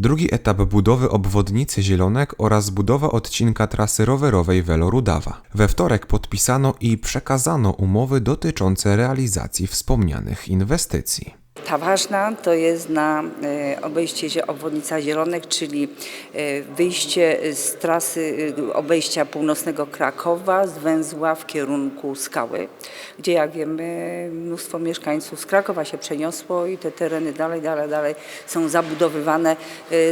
Drugi etap budowy obwodnicy Zielonek oraz budowa odcinka trasy rowerowej Welo-Rudawa. We wtorek podpisano i przekazano umowy dotyczące realizacji wspomnianych inwestycji. Ta ważna to jest na e, obejście zie- obwodnica Zielonek, czyli e, wyjście z trasy e, obejścia północnego Krakowa z węzła w kierunku Skały, gdzie jak wiemy mnóstwo mieszkańców z Krakowa się przeniosło i te tereny dalej, dalej, dalej są zabudowywane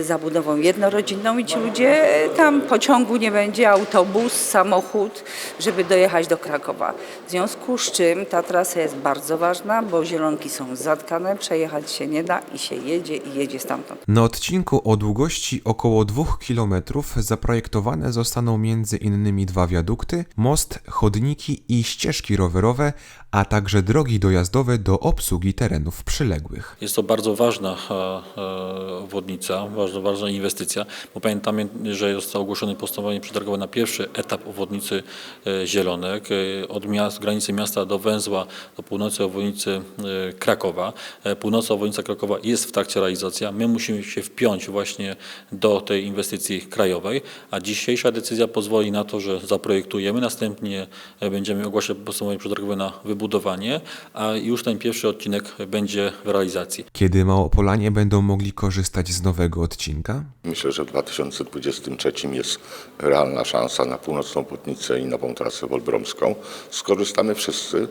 zabudową jednorodzinną i ci ludzie tam pociągu nie będzie, autobus, samochód, żeby dojechać do Krakowa. W związku z czym ta trasa jest bardzo ważna, bo zielonki są zatkane, przejechać się nie da i się jedzie i jedzie stamtąd. Na odcinku o długości około 2 km zaprojektowane zostaną m.in. dwa wiadukty, most, chodniki i ścieżki rowerowe, a także drogi dojazdowe do obsługi terenów przyległych. Jest to bardzo ważna e, e, obwodnica, bardzo ważna inwestycja, bo pamiętamy, że zostało ogłoszone postanowienie przetargowe na pierwszy etap obwodnicy e, Zielonek od miast, granicy miasta do węzła do północy obwodnicy Krakowa. E, Północna obwodnica Krakowa jest w trakcie realizacji. My musimy się wpiąć właśnie do tej inwestycji krajowej, a dzisiejsza decyzja pozwoli na to, że zaprojektujemy, następnie e, będziemy ogłaszać postanowienie przetargowe na wybudowanie, a już ten pierwszy odcinek będzie w realizacji. Kiedy Małopolanie będą mogli korzystać z nowego odcinka? Myślę, że w 2023 jest realna szansa na północną Płotnicę i nową trasę wolbromską. Skorzystamy wszyscy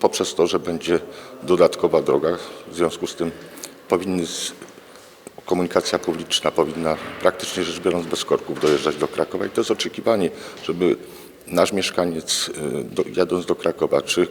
poprzez to, że będzie dodatkowa droga. W związku z tym powinny komunikacja publiczna powinna praktycznie rzecz biorąc bez korków dojeżdżać do Krakowa i to jest oczekiwanie, żeby nasz mieszkaniec y, do, jadąc do Krakowa, czy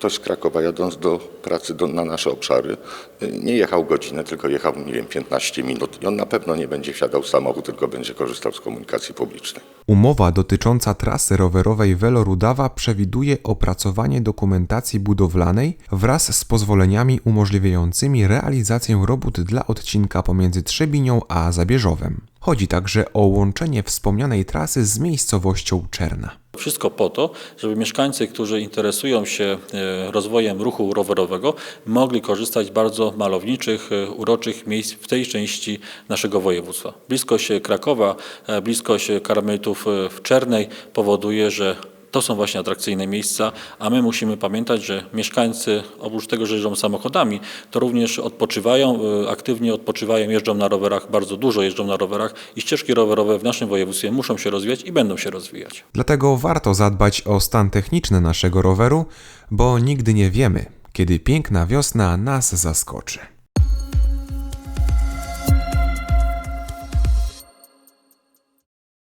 ktoś z Krakowa jadąc do pracy do, na nasze obszary y, nie jechał godzinę, tylko jechał, nie wiem, 15 minut i on na pewno nie będzie wsiadał w samochód, tylko będzie korzystał z komunikacji publicznej. Umowa dotycząca trasy rowerowej Welo-Rudawa przewiduje opracowanie dokumentacji budowlanej wraz z pozwoleniami umożliwiającymi realizację robót dla odcinka pomiędzy Trzebinią a Zabierzowem. Chodzi także o łączenie wspomnianej trasy z miejscowością Czerna. Wszystko po to, żeby mieszkańcy, którzy interesują się e, rozwojem ruchu rowerowego, mogli korzystać z bardzo malowniczych, e, uroczych miejsc w tej części naszego województwa. Bliskość Krakowa, e, bliskość karmelitów w Czernej powoduje, że to są właśnie atrakcyjne miejsca, a my musimy pamiętać, że mieszkańcy oprócz tego, że jeżdżą samochodami, to również odpoczywają, e, aktywnie odpoczywają, jeżdżą na rowerach, bardzo dużo jeżdżą na rowerach i ścieżki rowerowe w naszym województwie muszą się rozwijać i będą się rozwijać. Dlatego warto zadbać o stan techniczny naszego roweru, bo nigdy nie wiemy, kiedy piękna wiosna nas zaskoczy.